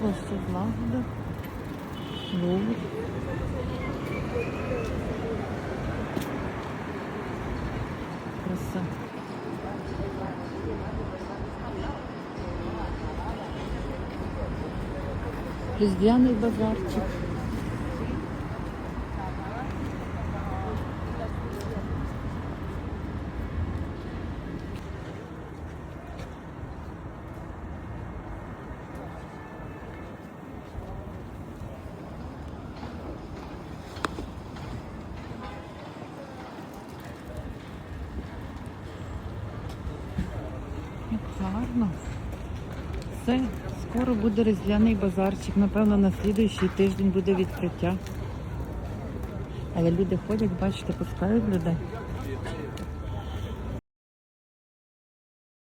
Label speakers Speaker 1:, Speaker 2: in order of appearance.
Speaker 1: Площа Злагода. Лувр. Краса. Різдвяний базарчик. Гарно. Все, скоро буде різдвяний базарчик. Напевно, на слідуючий тиждень буде відкриття. Але люди ходять, бачите, пускають людей.